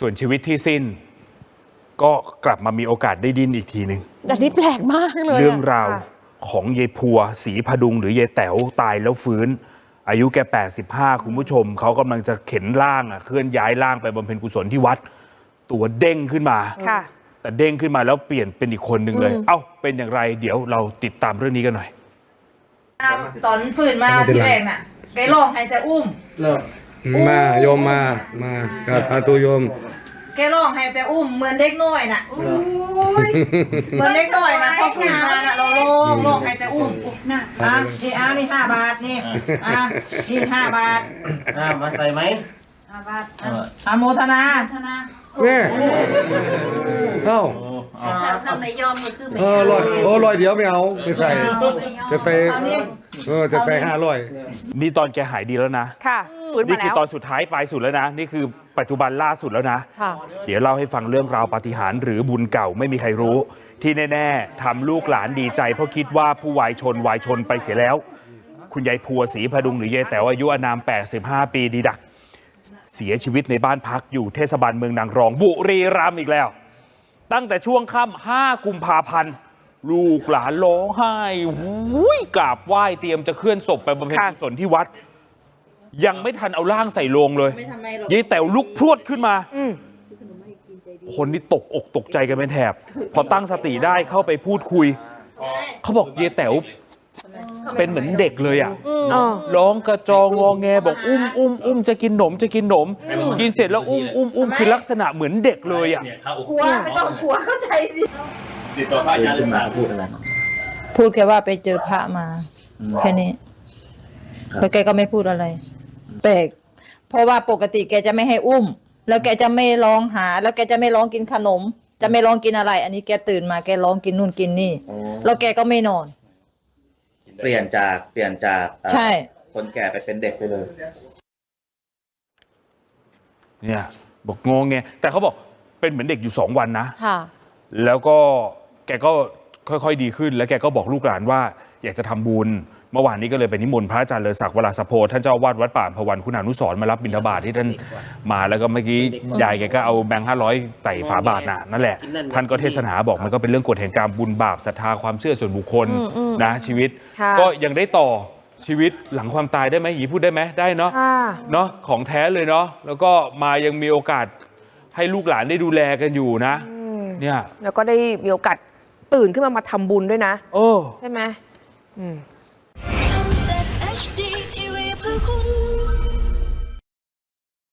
ส่วนชีวิตที่สิ้น ก็กลับมามีโอกาสได้ดินอีกทีหนึ่งอันนี้แปลกมากเลยะเรื่องราวค่ะของยายพัวศรีพดุงหรือยายแต๋วตายแล้วฟื้น อายุแก 85 คุณผู้ชม เขากำลังจะเข็นร่างอะเคลื่อนย้ายร่างไปบำเพ็ญกุศลที่วัด ตัวเด้งขึ้นมา ค่ะ แต่เด้งขึ้นมาแล้วเปลี่ยนเป็นอีกคนหนึ่งเลยอืมเอ้า เป็นอย่างไรเดี๋ยวเราติดตามเรื่องนี้กันหน่อย ตอนฝืนมาที่แรกน่ะแกร้องให้แต่อุ้ม มาโยมมา มากราบสาธุโยม แกร้องให้แต่อุ้มเหมือนเด็กน้อยน่ะเหมือนเด็กน้อยน่ะพอฝืนมาน่ะเราร้องร้องให้แต่อุ้มน่ะอะนี่อะนี่ห้าบาทนี่อะนี่ห้าบาทอ่ามาใส่ไหมห้าบาทอะอโมทนาธนา แม่เอ้า ทำไมยอมก็คือไม่เออร้อยโอ้ร้อยเดียวไม่เอาไม่ใส่ จะใส่เอานี่เออจะใส่ห้าร้อยนี่ตอนแกหายดีแล้วนะ ค่ะฟื้นนี่มาคือแล้วตอนสุดท้ายปลายสุดแล้วนะ นี่คือปัจจุบันล่าสุดแล้วนะ ค่ะ เดี๋ยวเล่าให้ฟังเรื่องราวปาฏิหาริย์หรือบุญเก่าไม่มีใครรู้ ที่แน่ๆทำลูกหลานดีใจ เพราะคิดว่าผู้วายชนวายชนไปเสียแล้ว คุณยายพัวศรีพดุงหรือยายแต๋วอายุอานาม 85 ปีดีดัก เสียชีวิตในบ้านพักอยู่เทศบาลเมืองนางรอง บุรีรัมย์อีกแล้ว ตั้งแต่ช่วงค่ำ5กุมภาพันธ์ลูกหลานร้องไห้หุยกราบไหว้เตรียมจะเคลื่อนศพไปบำเพ็ญค่ะกุศลที่วัด ยังไม่ทันเอาร่างใส่โลงเลยไม่ทำไมหรอกยายแต๋วลุกพรวดขึ้นมาอืมคนที่ตกอกตกใจกันเป็นแถบ พอตั้งสติได้เข้าไปพูดคุย เขาบอกเยายแต๋ว เป็นเหมือนเด็กเลยอะอ๋อร้องกระจองงอแงบอกอุ้มอุ้มอุ้มจะกินหนมจะกินหนม กินเสร็จแล้วอุ้มอุ้มอุ้มคือลักษณะเหมือนเด็กเลยอะกลัวไม่ต้องกลัวเข้าใจสิติดต่อพระอาจารย์เลยสาพูดอะไรพูดแค่ว่าไปเจอพระมา แค่นี้ครับแล้วแกก็ไม่พูดอะไรแปลกเพราะว่าปกติแกจะไม่ให้อุ้ม แล้วแกจะไม่ร้องหา แล้วแกจะไม่ร้องกินขนม จะไม่ร้องกินอะไร อันนี้แกตื่นมาแกร้องกินนู่นกินนี่ แล้วแกก็ไม่นอน เปลี่ยนจากเปลี่ยนจากเอ่อใช่ คนแก่ไปเป็นเด็กไปเลย เนี่ยบอกงงไงแต่เขาบอกเป็นเหมือนเด็กอยู่สองวันนะ ค่ะ แล้วก็แกก็ค่อยๆดีขึ้น แล้วแกก็บอกลูกหลานว่า อยากจะทำบุญ เมื่อวานนี้ก็เลยไปนิมนต์พระอาจารย์เลอศักดิ์วราสโพท่านเจ้าอาวาดวัดป่าอำภวันคุณานุสรณ์มารับบิณฑบาตที่ท่านมาแล้วก็เมื่อกี้ยายแกก็เอาแบงค์ห้าร้อยใส่ฝาบาทน่ะนั่นแหละ ท่านก็เทศนาบอกมันก็เป็นเรื่องกฎแห่งกรรมบุญบาปศรัทธาความเชื่อส่วนบุคคลอืมอืมนะชีวิตค่ะก็ยังได้ต่อชีวิตหลังความตายได้ไหมหยีพูดได้ไหมได้เนาะค่ะเนาะของแท้เลยเนาะแล้วก็มายังมีโอกาสให้ลูกหลานได้ดูแลกันอยู่นะอืมเนี่ยแล้วก็ได้มีโอกาสตื่นขึ้นมามาทำบุญด้วยนะ โอ้ใช่ไหมอืมทำจาก HD TV เพื่อคุณ